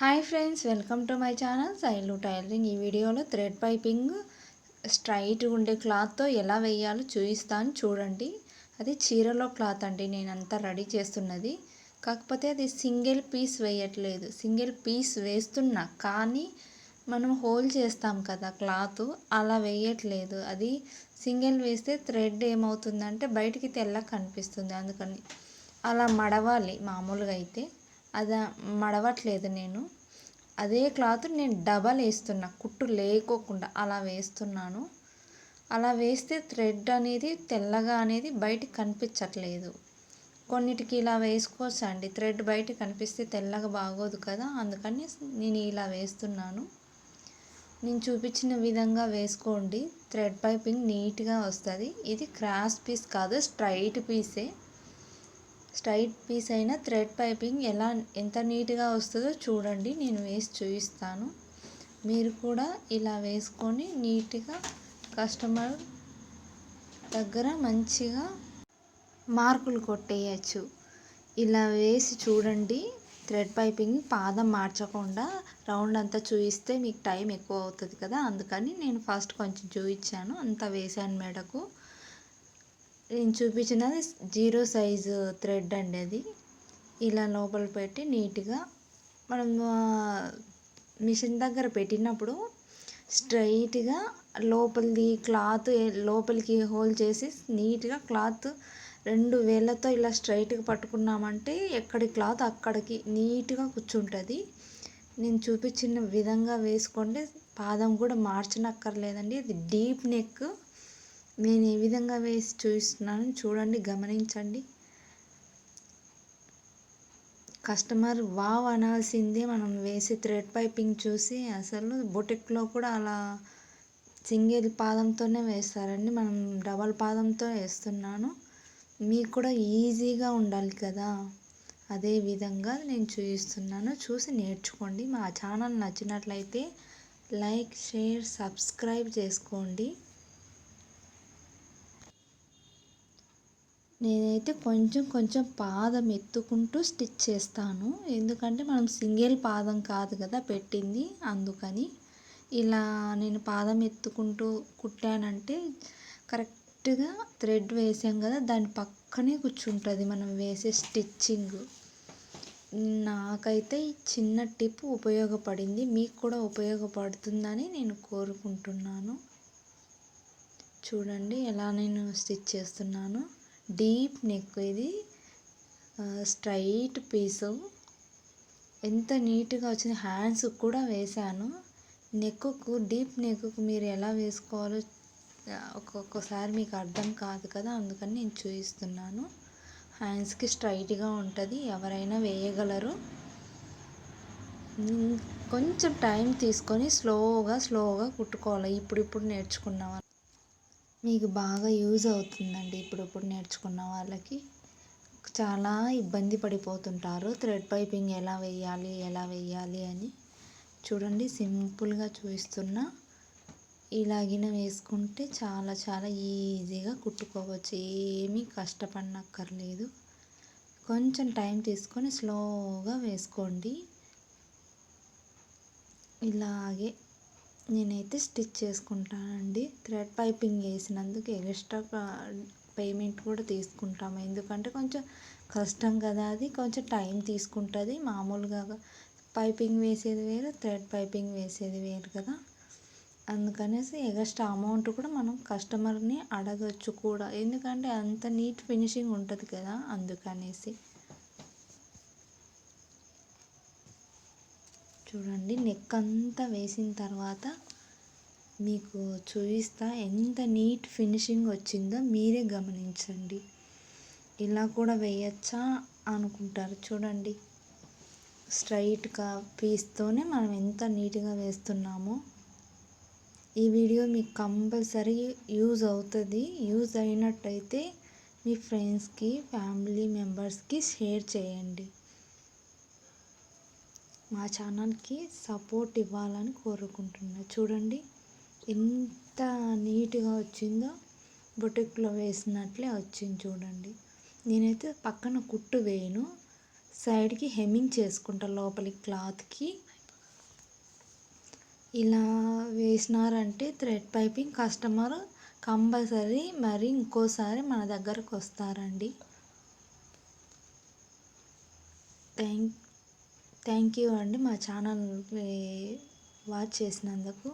Hi friends welcome to my channel Sailu tailoring. ఈ వీడియోలో thread piping straight ఉండే క్లాత్తో ఎలా వేయాలో చూపిస్తాను చూడండి. అది చీరలో క్లాత్ అండి నేను అంతా రెడీ చేస్తున్నది. కాకపోతే అది సింగిల్ పీస్ వేయట్లేదు. సింగిల్ పీస్ వేస్తున్నా కానీ మనం హోల్ చేస్తాం కదా క్లాత్ అలా వేయట్లేదు. అది సింగిల్ వేస్తే థ్రెడ్ ఏమవుతుందంటే బయటికి తెల్ల కనిపిస్తుంది. అందుకని అలా మడవాలి మామూలుగా అయితే. అది మడవట్లేదు నేను. అదే క్లాత్ నేను డబల్ వేస్తున్నా కుట్టు లేకోకుండా అలా వేస్తున్నాను. అలా వేస్తే థ్రెడ్ అనేది తెల్లగా అనేది బయటికి కనిపించట్లేదు. కొన్నిటికి ఇలా వేసుకోవచ్చు అండి థ్రెడ్ బయట కనిపిస్తే తెల్లగా బాగోదు కదా అందుకని నేను ఇలా వేస్తున్నాను. నేను చూపించిన విధంగా వేసుకోండి. థ్రెడ్ పైపింగ్ నీట్గా వస్తుంది. ఇది క్రాస్ పీస్ కాదు స్ట్రైట్ పీసే. స్ట్రైట్ పీస్ అయిన థ్రెడ్ పైపింగ్ ఎలా ఎంత నీట్గా వస్తుందో చూడండి. నేను వేసి చూపిస్తాను. మీరు కూడా ఇలా వేసుకొని నీట్గా కస్టమర్ దగ్గర మంచిగా మార్కులు కొట్టేయచ్చు. ఇలా వేసి చూడండి. థ్రెడ్ పైపింగ్ పాదం మార్చకుండా రౌండ్ అంతా చూపిస్తే మీకు టైం ఎక్కువ అవుతుంది కదా. అందుకని నేను ఫస్ట్ కొంచెం చూపించాను. అంతా వేసాను మెడకు. నేను చూపించినది జీరో సైజు థ్రెడ్ అండి అది. ఇలా లోపల పెట్టి నీట్గా మనం మిషన్ దగ్గర పెట్టినప్పుడు స్ట్రైట్గా లోపలిది క్లాత్ లోపలికి హోల్ చేసి నీట్గా క్లాత్ రెండు వేళ్ళతో ఇలా స్ట్రైట్గా పట్టుకున్నామంటే ఎక్కడి క్లాత్ అక్కడికి నీట్గా కూర్చుంటుంది. నేను చూపించిన విధంగా వేసుకుంటే పాదం కూడా మార్చనక్కర్లేదండి. అది డీప్ నెక్ నేను ఏ విధంగా వేసి చూపిస్తున్నాను చూడండి గమనించండి. కస్టమర్ వావ్ అనాల్సిందే మనం వేసి థ్రెడ్ పైపింగ్ చూసి అసలు బొటిక్లో కూడా అలా సింగిల్ పాదంతోనే వేస్తారండి. మనం డబల్ పాదంతో వేస్తున్నాను. మీకు కూడా ఈజీగా ఉండాలి కదా. అదే విధంగా నేను చూపిస్తున్నాను చూసి నేర్చుకోండి. మా ఛానల్ నచ్చినట్లయితే లైక్ షేర్ సబ్స్క్రైబ్ చేసుకోండి. నేనైతే కొంచెం కొంచెం పాదం ఎత్తుకుంటూ స్టిచ్ చేస్తాను. ఎందుకంటే మనం సింగిల్ పాదం కాదు కదా పెట్టింది అందుకని. ఇలా నేను పాదం ఎత్తుకుంటూ కుట్టానంటే కరెక్ట్గా థ్రెడ్ వేసాం కదా దాని పక్కనే కూర్చుంటుంది మనం వేసే స్టిచ్చింగ్. నాకైతే చిన్న టిప్ ఉపయోగపడింది మీకు కూడా ఉపయోగపడుతుందని నేను కోరుకుంటున్నాను. చూడండి ఎలా నేను స్టిచ్ చేస్తున్నాను. డీప్ నెక్ ఇది. Straight piece. ఎంత నీట్గా వచ్చింది. హ్యాండ్స్ కూడా వేశాను నెక్కు డీప్ నెక్కు మీరు ఎలా వేసుకోవాలో ఒక్కొక్కసారి మీకు అర్థం కాదు కదా అందుకని నేను చూపిస్తున్నాను. హ్యాండ్స్కి స్ట్రైట్గా ఉంటుంది. ఎవరైనా వేయగలరు. కొంచెం టైం తీసుకొని స్లోగా స్లోగా కుట్టుకోవాలి. ఇప్పుడు ఇప్పుడు నేర్చుకున్నాం మీకు బాగా యూజ్ అవుతుందండి ఇప్పుడిప్పుడు నేర్చుకున్న వాళ్ళకి. చాలా ఇబ్బంది పడిపోతుంటారు. థ్రెడ్ పైపింగ్ ఎలా వేయాలి ఎలా వేయాలి అని. చూడండి సింపుల్గా చూపిస్తున్నా ఇలాగిన వేసుకుంటే చాలా చాలా ఈజీగా కుట్టుకోవచ్చు. ఏమీ కష్టపడనక్కర్లేదు. కొంచెం టైం తీసుకొని స్లోగా వేసుకోండి. ఇలాగే నేనైతే స్టిచ్ చేసుకుంటానండి. థ్రెడ్ పైపింగ్ వేసినందుకు ఎక్స్ట్రా పేమెంట్ కూడా తీసుకుంటాము. ఎందుకంటే కొంచెం కష్టం కదా అది. కొంచెం టైం తీసుకుంటుంది. మామూలుగా పైపింగ్ వేసేది వేరు థ్రెడ్ పైపింగ్ వేసేది వేరు కదా. అందుకనేసి ఎక్స్ట్రా అమౌంట్ కూడా మనం కస్టమర్ని అడగచ్చు కూడా. ఎందుకంటే అంత నీట్ ఫినిషింగ్ ఉంటుంది కదా అందుకనేసి. చూడండి నెక్ అంతా వేసిన తర్వాత మీకు చూపిస్తా ఎంత నీట్ ఫినిషింగ్ వచ్చిందో మీరే గమనించండి. ఇలా కూడా వేయచ్చా అనుకుంటారు. చూడండి స్ట్రైట్గా పీస్తోనే మనం ఎంత నీట్గా వేస్తున్నామో. ఈ వీడియో మీకు కంపల్సరీ యూజ్ అవుతుంది. యూజ్ అయినట్టయితే మీ ఫ్రెండ్స్కి ఫ్యామిలీ మెంబర్స్కి షేర్ చేయండి. మా ఛానల్కి సపోర్ట్ ఇవ్వాలని కోరుకుంటున్నా. చూడండి ఎంత నీట్గా వచ్చిందో బొటిక్లో వేసినట్లే వచ్చింది చూడండి. నేనైతే పక్కన కుట్టు వేయను సైడ్కి హెమ్మింగ్ చేసుకుంటా లోపలి క్లాత్కి. ఇలా వేసినారంటే థ్రెడ్ పైపింగ్ కస్టమర్ కంపల్సరీ మరి ఇంకోసారి మన దగ్గరకు వస్తారండి. థ్యాంక్ థ్యాంక్ యూ అండి మా ఛానల్ని వాచ్ చేసినందుకు.